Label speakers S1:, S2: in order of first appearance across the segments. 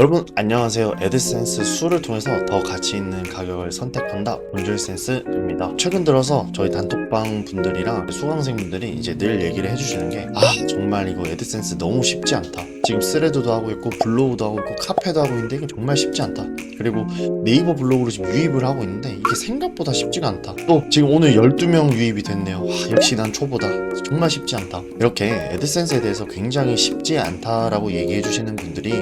S1: 여러분 안녕하세요. 에드센스 수를 통해서 더 가치 있는 가격을 선택한다. 본줄센스입니다. 최근 들어서 저희 단톡방 분들이랑 수강생 분들이 이제 늘 얘기를 해주시는 게 아 정말 이거 에드센스 너무 쉽지 않다. 지금 스레드도 하고 있고 블로그도 하고 있고 카페도 하고 있는데 이게 정말 쉽지 않다. 그리고 네이버 블로그로 지금 유입을 하고 있는데 이게 생각보다 쉽지가 않다. 또 지금 오늘 12명 유입이 됐네요. 와, 역시 난 초보다. 정말 쉽지 않다. 이렇게 에드센스에 대해서 굉장히 쉽지 않다라고 얘기해 주시는 분들이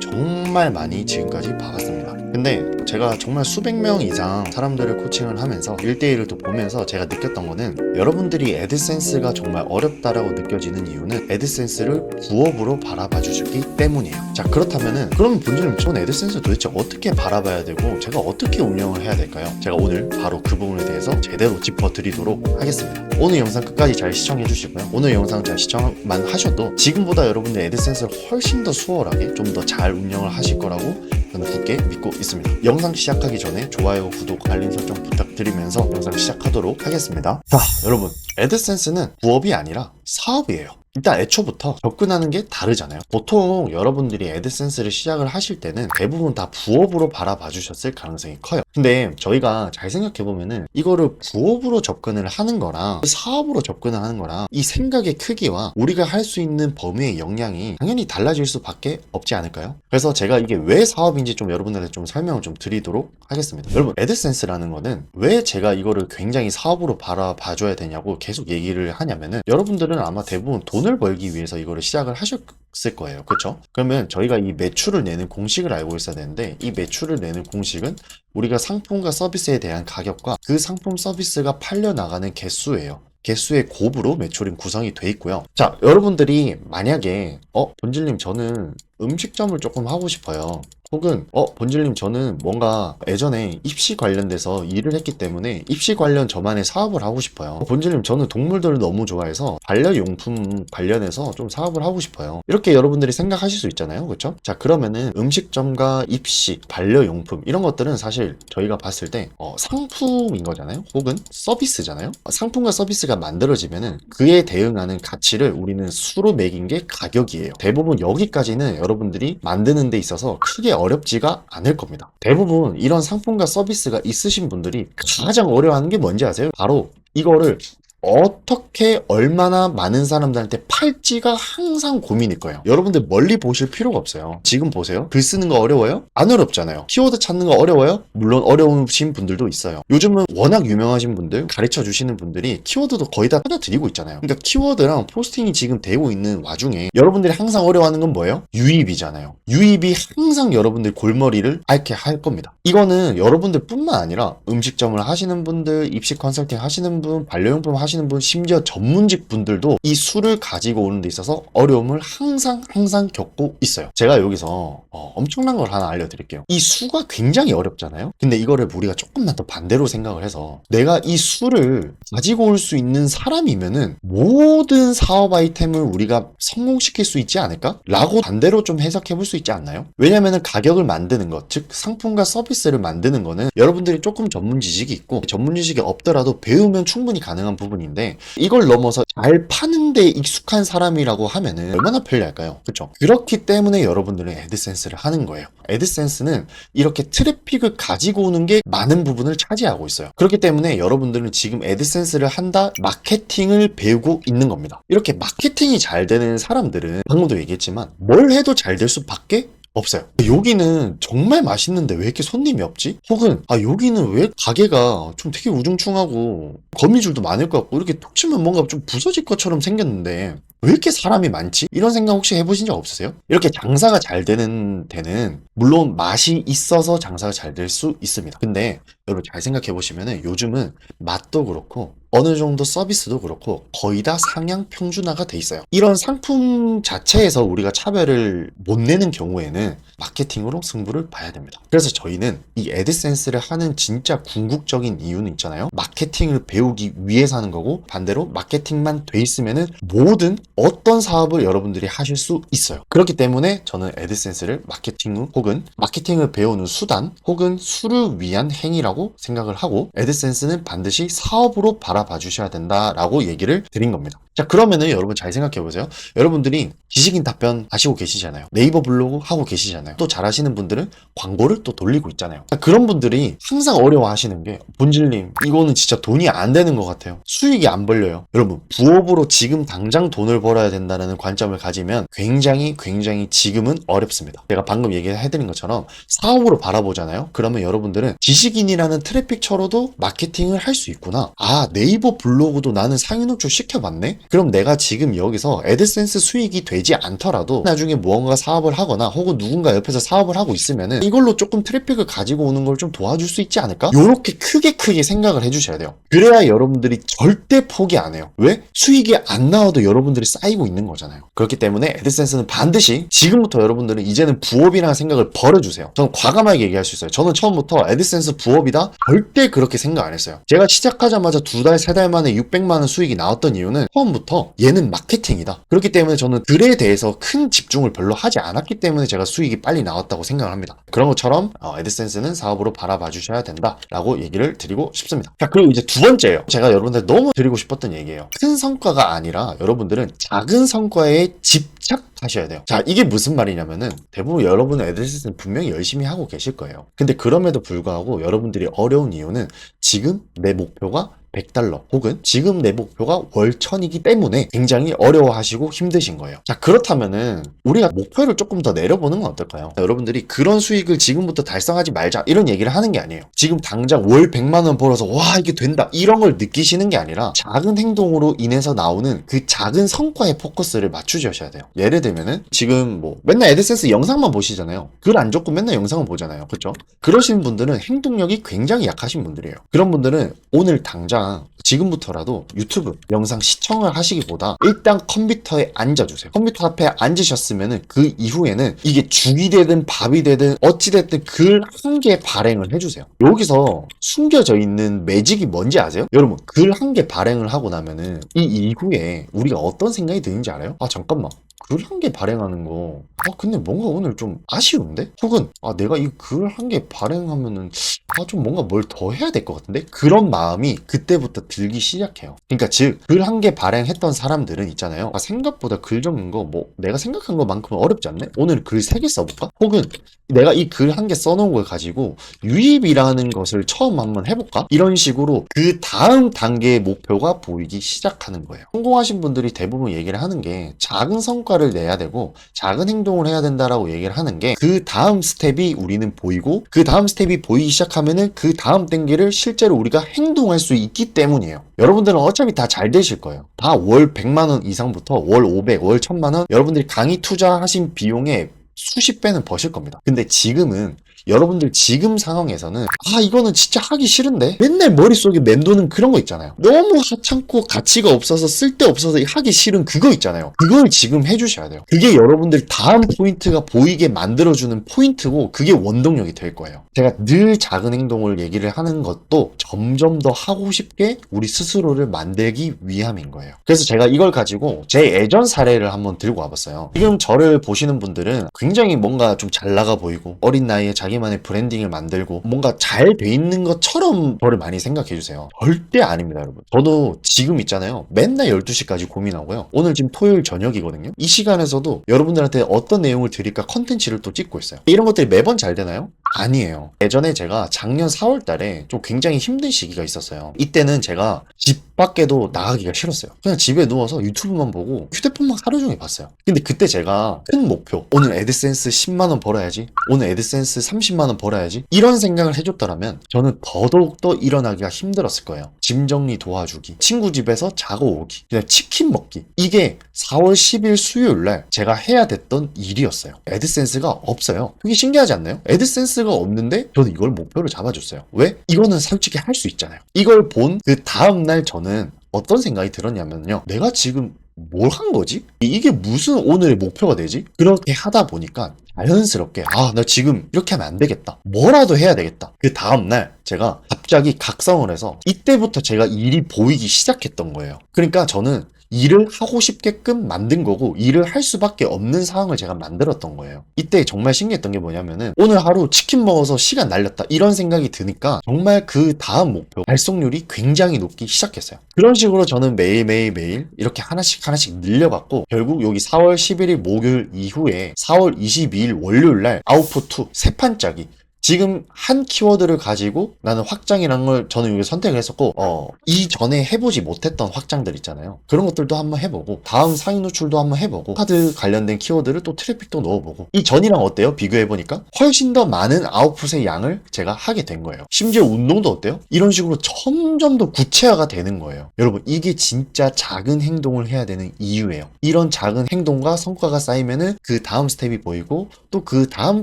S1: 정말 많이 지금까지 봐왔습니다. 근데 제가 정말 수백 명 이상 사람들을 코칭을 하면서 1대1을 또 보면서 제가 느꼈던 거는 여러분들이 애드센스가 정말 어렵다라고 느껴지는 이유는 애드센스를 부업으로 바라봐 주셨기 때문이에요. 자, 그렇다면은 그럼 본질은 전 애드센스 도대체 어떻게 바라봐야 되고 제가 어떻게 운영을 해야 될까요? 제가 오늘 바로 그 부분에 대해서 제대로 짚어드리도록 하겠습니다. 오늘 영상 끝까지 잘 시청해 주시고요. 오늘 영상 잘 시청만 하셔도 지금보다 여러분들 애드센스를 훨씬 더 수월하게 좀 더 잘 운영을 하실 거라고 저는 굳게 믿고 있습니다. 영상 시작하기 전에 좋아요, 구독, 알림 설정 부탁드리면서 영상 시작하도록 하겠습니다. 자, 여러분. 애드센스는 부업이 아니라 사업이에요. 일단 애초부터 접근하는 게 다르잖아요. 보통 여러분들이 애드센스를 시작을 하실 때는 대부분 다 부업으로 바라봐 주셨을 가능성이 커요. 근데 저희가 잘 생각해 보면은 이거를 부업으로 접근을 하는 거랑 사업으로 접근을 하는 거랑 이 생각의 크기와 우리가 할 수 있는 범위의 역량이 당연히 달라질 수밖에 없지 않을까요? 그래서 제가 이게 왜 사업인지 좀 여러분들한테 좀 설명을 좀 드리도록 하겠습니다. 여러분 애드센스라는 거는 왜 제가 이거를 굉장히 사업으로 바라봐 줘야 되냐고 계속 얘기를 하냐면은 여러분들은 아마 대부분 돈을 벌기 위해서 이거를 시작을 하셨을 거예요. 그렇죠? 그러면 저희가 이 매출을 내는 공식을 알고 있어야 되는데 이 매출을 내는 공식은 우리가 상품과 서비스에 대한 가격과 그 상품 서비스가 팔려 나가는 개수예요. 개수의 곱으로 매출은 구성이 돼 있고요. 자, 여러분들이 만약에 어, 본질님 저는 음식점을 조금 하고 싶어요. 혹은 어 본질님 저는 뭔가 예전에 입시 관련돼서 일을 했기 때문에 입시 관련 저만의 사업을 하고 싶어요. 어, 본질님 저는 동물들을 너무 좋아해서 반려용품 관련해서 좀 사업을 하고 싶어요. 이렇게 여러분들이 생각하실 수 있잖아요. 그렇죠? 자 그러면은 음식점과 입시, 반려용품 이런 것들은 사실 저희가 봤을 때 어, 상품인 거잖아요. 혹은 서비스잖아요. 어, 상품과 서비스가 만들어지면은 그에 대응하는 가치를 우리는 수로 매긴 게 가격이에요. 대부분 여기까지는 여러분들이 만드는 데 있어서 크게 어렵지가 않을 겁니다. 대부분 이런 상품과 서비스가 있으신 분들이 가장 어려워하는 게 뭔지 아세요? 바로 이거를 어떻게 얼마나 많은 사람들한테 팔지가 항상 고민일 거예요. 여러분들 멀리 보실 필요가 없어요. 지금 보세요. 글 쓰는 거 어려워요? 안 어렵잖아요. 키워드 찾는 거 어려워요? 물론 어려우신 분들도 있어요. 요즘은 워낙 유명하신 분들, 가르쳐 주시는 분들이 키워드도 거의 다 찾아드리고 있잖아요. 그러니까 키워드랑 포스팅이 지금 되고 있는 와중에 여러분들이 항상 어려워하는 건 뭐예요? 유입이잖아요. 유입이 항상 여러분들 골머리를 앓게 할 겁니다. 이거는 여러분들 뿐만 아니라 음식점을 하시는 분들, 입시 컨설팅 하시는 분, 반려용품 하시는 분, 심지어 전문직 분들도 이 술을 가지고 오는 데 있어서 어려움을 항상 항상 겪고 있어요. 제가 여기서 어, 엄청난 걸 하나 알려드릴게요. 이 수가 굉장히 어렵잖아요. 근데 이거를 우리가 조금만 더 반대로 생각을 해서 내가 이 술을 가지고 올 수 있는 사람이면은 모든 사업 아이템을 우리가 성공시킬 수 있지 않을까? 라고 반대로 좀 해석해 볼 수 있지 않나요? 왜냐면은 가격을 만드는 것, 즉 상품과 서비스를 만드는 거는 여러분들이 조금 전문 지식이 있고 전문 지식이 없더라도 배우면 충분히 가능한 부분 인데 이걸 넘어서 잘 파는데 익숙한 사람이라고 하면은 얼마나 편리할까요? 그렇죠? 그렇기 때문에 여러분들은 애드센스를 하는 거예요. 애드센스는 이렇게 트래픽을 가지고 오는 게 많은 부분을 차지하고 있어요. 그렇기 때문에 여러분들은 지금 애드센스를 한다 마케팅을 배우고 있는 겁니다. 이렇게 마케팅이 잘 되는 사람들은 방금도 얘기했지만 뭘 해도 잘 될 수밖에 없어요. 여기는 정말 맛있는데 왜 이렇게 손님이 없지? 혹은 아 여기는 왜 가게가 좀 되게 우중충하고 거미줄도 많을 것 같고 이렇게 톡 치면 뭔가 좀 부서질 것처럼 생겼는데 왜 이렇게 사람이 많지? 이런 생각 혹시 해보신 적 없으세요? 이렇게 장사가 잘 되는 데는 물론 맛이 있어서 장사가 잘 될 수 있습니다. 근데 여러분 잘 생각해 보시면은 요즘은 맛도 그렇고 어느 정도 서비스도 그렇고 거의 다 상향 평준화가 돼 있어요. 이런 상품 자체에서 우리가 차별을 못 내는 경우에는 마케팅으로 승부를 봐야 됩니다. 그래서 저희는 이 애드센스를 하는 진짜 궁극적인 이유는 있잖아요. 마케팅을 배우기 위해서 하는 거고 반대로 마케팅만 돼 있으면은 모든 어떤 사업을 여러분들이 하실 수 있어요. 그렇기 때문에 저는 애드센스를 마케팅 후 혹은 마케팅을 배우는 수단 혹은 수를 위한 행위라고 생각을 하고 애드센스는 반드시 사업으로 바라봐 주셔야 된다라고 얘기를 드린 겁니다. 자 그러면은 여러분 잘 생각해 보세요. 여러분들이 지식인 답변 하시고 계시잖아요. 네이버 블로그 하고 계시잖아요. 또 잘하시는 분들은 광고를 또 돌리고 있잖아요. 자, 그런 분들이 항상 어려워 하시는 게 본질님 이거는 진짜 돈이 안 되는 것 같아요. 수익이 안 벌려요. 여러분 부업으로 지금 당장 돈을 벌어야 된다는 관점을 가지면 굉장히 굉장히 지금은 어렵습니다. 제가 방금 얘기해드린 것처럼 사업으로 바라보잖아요. 그러면 여러분들은 지식인이라는 트래픽처로도 마케팅을 할 수 있구나. 아 네이버 블로그도 나는 상위 노출 시켜봤네. 그럼 내가 지금 여기서 애드센스 수익이 되지 않더라도 나중에 무언가 사업을 하거나 혹은 누군가 옆에서 사업을 하고 있으면은 이걸로 조금 트래픽을 가지고 오는 걸 좀 도와줄 수 있지 않을까? 요렇게 크게 크게 생각을 해주셔야 돼요. 그래야 여러분들이 절대 포기 안 해요. 왜? 수익이 안 나와도 여러분들이 쌓이고 있는 거잖아요. 그렇기 때문에 애드센스는 반드시 지금부터 여러분들은 이제는 부업이라는 생각을 버려주세요. 저는 과감하게 얘기할 수 있어요. 저는 처음부터 애드센스 부업이다? 절대 그렇게 생각 안 했어요. 제가 시작하자마자 두 달, 세 달 만에 600만 원 수익이 나왔던 이유는 처음부터 얘는 마케팅이다. 그렇기 때문에 저는 글에 대해서 큰 집중을 별로 하지 않았기 때문에 제가 수익이 빨리 나왔다고 생각을 합니다. 그런 것처럼 어, 애드센스는 사업으로 바라봐 주셔야 된다라고 얘기를 드리고 싶습니다. 자, 그리고 이제 두 번째예요. 제가 여러분들 너무 드리고 싶었던 얘기예요. 큰 성과가 아니라 여러분들은 작은 성과에 집착하셔야 돼요. 자, 이게 무슨 말이냐면은 대부분 여러분은 애드센스는 분명히 열심히 하고 계실 거예요. 근데 그럼에도 불구하고 여러분들이 어려운 이유는 지금 내 목표가 100달러 혹은 지금 내 목표가 월천이기 때문에 굉장히 어려워하시고 힘드신 거예요. 자, 그렇다면은 우리가 목표를 조금 더 내려보는 건 어떨까요? 여러분들이 그런 수익을 지금부터 달성하지 말자 이런 얘기를 하는 게 아니에요. 지금 당장 월 100만 원 벌어서 와 이게 된다 이런 걸 느끼시는 게 아니라 작은 행동으로 인해서 나오는 그 작은 성과에 포커스를 맞추셔야 돼요. 예를 들면은 지금 뭐 맨날 애드센스 영상만 보시잖아요. 글 안 좋고 맨날 영상을 보잖아요. 그렇죠? 그러신 분들은 행동력이 굉장히 약하신 분들이에요. 그런 분들은 오늘 당장 지금부터라도 유튜브 영상 시청을 하시기보다 일단 컴퓨터에 앉아주세요. 컴퓨터 앞에 앉으셨으면은 그 이후에는 이게 죽이 되든 밥이 되든 어찌 됐든 글 한 개 발행을 해주세요. 여기서 숨겨져 있는 매직이 뭔지 아세요? 여러분 글 한 개 발행을 하고 나면은 이 이후에 우리가 어떤 생각이 드는지 알아요? 아 잠깐만 글 한 개 발행하는 거, 아, 근데 뭔가 오늘 좀 아쉬운데? 혹은, 아, 내가 이 글 한 개 발행하면은, 아, 좀 뭔가 뭘 더 해야 될 것 같은데? 그런 마음이 그때부터 들기 시작해요. 그러니까 즉, 글 한 개 발행했던 사람들은 있잖아요. 아, 생각보다 글 적는 거, 뭐, 내가 생각한 것만큼은 어렵지 않네? 오늘 글 세 개 써볼까? 혹은, 내가 이 글 한 개 써놓은 걸 가지고 유입이라는 것을 처음 한번 해볼까? 이런 식으로 그 다음 단계의 목표가 보이기 시작하는 거예요. 성공하신 분들이 대부분 얘기를 하는 게 작은 성과를 내야 되고 작은 행동 을 해야 된다라고 얘기를 하는 게 그 다음 스텝이 우리는 보이고 그 다음 스텝이 보이기 시작하면은 그 다음 단계를 실제로 우리가 행동할 수 있기 때문이에요. 여러분들은 어차피 다 잘 되실 거예요. 다 월 100만 원 이상부터 월 500, 월 1000만 원 여러분들이 강의 투자하신 비용에 수십 배는 버실 겁니다. 근데 지금은 여러분들 지금 상황에서는 아 이거는 진짜 하기 싫은데? 맨날 머릿속에 맴도는 그런 거 있잖아요. 너무 하찮고 가치가 없어서 쓸데없어서 하기 싫은 그거 있잖아요. 그걸 지금 해주셔야 돼요. 그게 여러분들 다음 포인트가 보이게 만들어주는 포인트고 그게 원동력이 될 거예요. 제가 늘 작은 행동을 얘기를 하는 것도 점점 더 하고 싶게 우리 스스로를 만들기 위함인 거예요. 그래서 제가 이걸 가지고 제 예전 사례를 한번 들고 와봤어요. 지금 저를 보시는 분들은 굉장히 뭔가 좀 잘 나가 보이고 어린 나이에 자기 자기만의 브랜딩을 만들고 뭔가 잘 돼 있는 것처럼 저를 많이 생각해 주세요. 절대 아닙니다, 여러분. 저도 지금 있잖아요. 맨날 12시까지 고민하고요. 오늘 지금 토요일 저녁이거든요. 이 시간에서도 여러분들한테 어떤 내용을 드릴까 컨텐츠를 또 찍고 있어요. 이런 것들이 매번 잘 되나요? 아니에요. 예전에 제가 작년 4월 달에 좀 굉장히 힘든 시기가 있었어요. 이때는 제가 집 밖에도 나가기가 싫었어요. 그냥 집에 누워서 유튜브만 보고 휴대폰만 하루 종일 봤어요. 근데 그때 제가 큰 목표, 오늘 애드센스 10만원 벌어야지, 오늘 애드센스 30만원 벌어야지, 이런 생각을 해줬더라면 저는 더더욱더 일어나기가 힘들었을 거예요. 짐 정리 도와주기, 친구 집에서 자고 오기, 그냥 치킨 먹기. 이게 4월 10일 수요일 날 제가 해야 됐던 일이었어요. 애드센스가 없어요. 그게 신기하지 않나요? 애드센스 가 없는데 저는 이걸 목표를 잡아줬어요. 왜? 이거는 솔직히 할 수 있잖아요. 이걸 본 그 다음날 저는 어떤 생각이 들었냐면요. 내가 지금 뭘 한 거지? 이게 무슨 오늘의 목표가 되지? 그렇게 하다 보니까 자연스럽게 아 나 지금 이렇게 하면 안 되겠다 뭐라도 해야 되겠다 그 다음날 제가 갑자기 각성을 해서 이때부터 제가 일이 보이기 시작했던 거예요 그러니까 저는 일을 하고 싶게끔 만든 거고 일을 할 수밖에 없는 상황을 제가 만들었던 거예요. 이때 정말 신기했던 게 뭐냐면은 오늘 하루 치킨 먹어서 시간 날렸다 이런 생각이 드니까 정말 그 다음 목표 달성률이 굉장히 높기 시작했어요. 그런 식으로 저는 매일매일 매일 이렇게 하나씩 하나씩 늘려갔고 결국 여기 4월 11일 목요일 이후에 4월 22일 월요일 날 아웃포2 세 판짜기 지금 한 키워드를 가지고 나는 확장이라는 걸 저는 여기 선택을 했었고 어 이전에 해보지 못했던 확장들 있잖아요. 그런 것들도 한번 해보고 다음 상위 노출도 한번 해보고 카드 관련된 키워드를 또 트래픽도 넣어보고 이 전이랑 어때요? 비교해보니까? 훨씬 더 많은 아웃풋의 양을 제가 하게 된 거예요. 심지어 운동도 어때요? 이런 식으로 점점 더 구체화가 되는 거예요. 여러분 이게 진짜 작은 행동을 해야 되는 이유예요. 이런 작은 행동과 성과가 쌓이면은 그 다음 스텝이 보이고 또 그 다음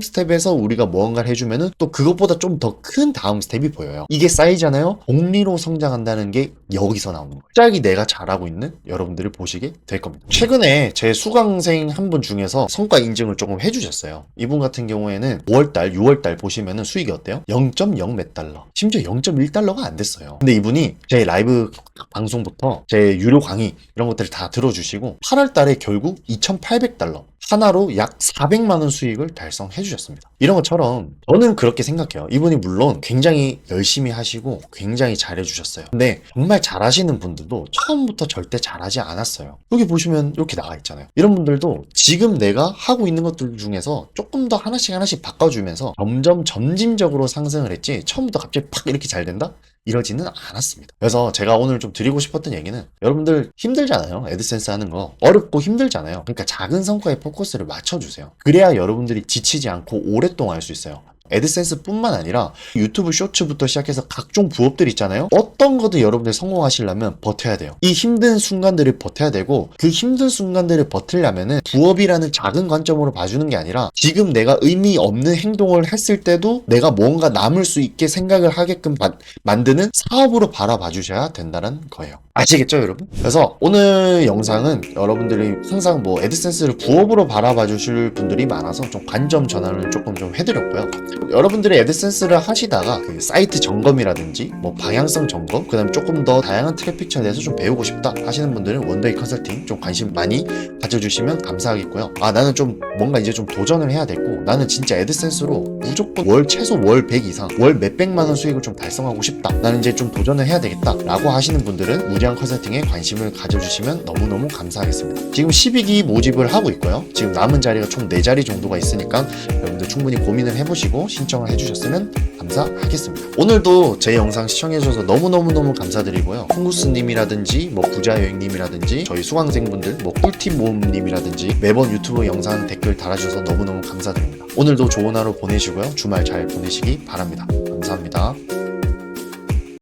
S1: 스텝에서 우리가 무언가를 해주면은 또 그것보다 좀 더 큰 다음 스텝이 보여요. 이게 쌓이잖아요. 복리로 성장한다는 게 여기서 나오는 거예요. 갑자기 내가 잘하고 있는 여러분들을 보시게 될 겁니다. 최근에 제 수강생 한 분 중에서 성과 인증을 조금 해주셨어요. 이분 같은 경우에는 5월달, 6월달 보시면은 수익이 어때요? 0.0 몇 달러. 심지어 0.1달러가 안 됐어요. 근데 이분이 제 라이브 방송부터 제 유료 강의 이런 것들을 다 들어주시고 8월달에 결국 2,800달러. 하나로 약 400만 원 수익을 달성해 주셨습니다. 이런 것처럼 저는 그 렇게 생각해요. 이분이 물론 굉장히 열심히 하시고 굉장히 잘해 주셨어요. 근데 정말 잘하시는 분들도 처음부터 절대 잘하지 않았어요. 여기 보시면 이렇게 나와 있잖아요. 이런 분들도 지금 내가 하고 있는 것들 중에서 조금 더 하나씩 하나씩 바꿔주면서 점점 점진적으로 상승을 했지 처음부터 갑자기 팍 이렇게 잘 된다? 이러지는 않았습니다. 그래서 제가 오늘 좀 드리고 싶었던 얘기는 여러분들 힘들잖아요. 애드센스 하는 거. 어렵고 힘들잖아요. 그러니까 작은 성과에 포커스를 맞춰주세요. 그래야 여러분들이 지치지 않고 오랫동안 할 수 있어요. 애드센스 뿐만 아니라 유튜브 쇼츠부터 시작해서 각종 부업들 있잖아요. 어떤 거든 여러분들 성공하시려면 버텨야 돼요. 이 힘든 순간들을 버텨야 되고 그 힘든 순간들을 버틸려면은 부업이라는 작은 관점으로 봐주는 게 아니라 지금 내가 의미 없는 행동을 했을 때도 내가 뭔가 남을 수 있게 생각을 하게끔 바- 만드는 사업으로 바라봐 주셔야 된다는 거예요. 아시겠죠, 여러분? 그래서 오늘 영상은 여러분들이 항상 뭐 애드센스를 부업으로 바라봐 주실 분들이 많아서 좀 관점 전환을 조금 좀 해드렸고요. 여러분들이 애드센스를 하시다가 그 사이트 점검이라든지 뭐 방향성 점검, 그 다음에 조금 더 다양한 트래픽처에 대해서 좀 배우고 싶다 하시는 분들은 원데이 컨설팅 좀 관심 많이 가져주시면 감사하겠고요. 아, 나는 좀 뭔가 이제 좀 도전을 해야 되고 나는 진짜 애드센스로 무조건 월 최소 월 100 이상, 월 몇백만 원 수익을 좀 달성하고 싶다. 나는 이제 좀 도전을 해야 되겠다. 라고 하시는 분들은 무리한 컨설팅에 관심을 가져주시면 너무너무 감사하겠습니다. 지금 12기 모집을 하고 있고요. 지금 남은 자리가 총 4자리 정도가 있으니까 여러분들 충분히 고민을 해보시고 신청을 해주셨으면 감사하겠습니다. 오늘도 제 영상 시청해주셔서 너무너무너무 감사드리고요. 콩구스님이라든지 뭐 부자여행님이라든지 저희 수강생분들 뭐 꿀팁 모음님이라든지 매번 유튜브 영상 댓글 달아주셔서 너무너무 감사드립니다. 오늘도 좋은 하루 보내시고요. 주말 잘 보내시기 바랍니다. 감사합니다.